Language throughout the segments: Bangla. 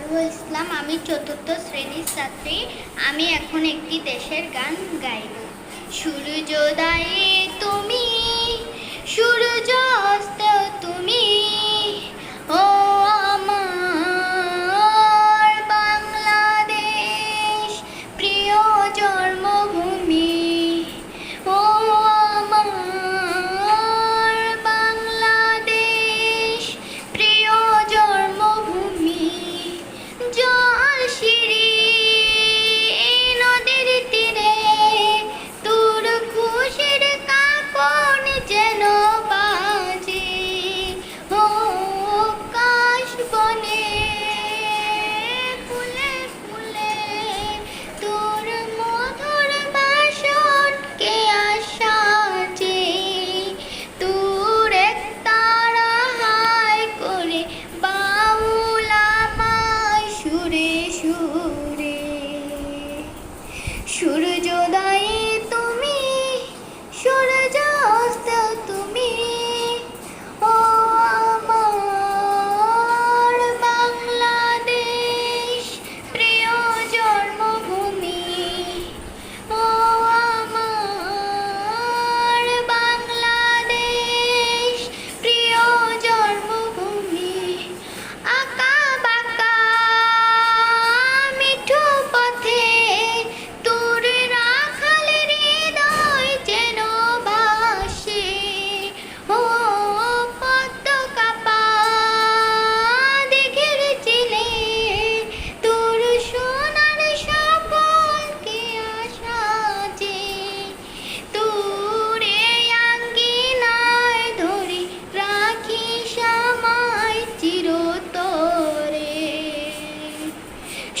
আরুয়া ইসলাম আমি চতুর্থ শ্রেণির ছাত্রী আমি এখন একটি দেশের গান গাইব। সূর্যোদয়ে সুরে সূর্যোদয়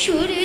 Sure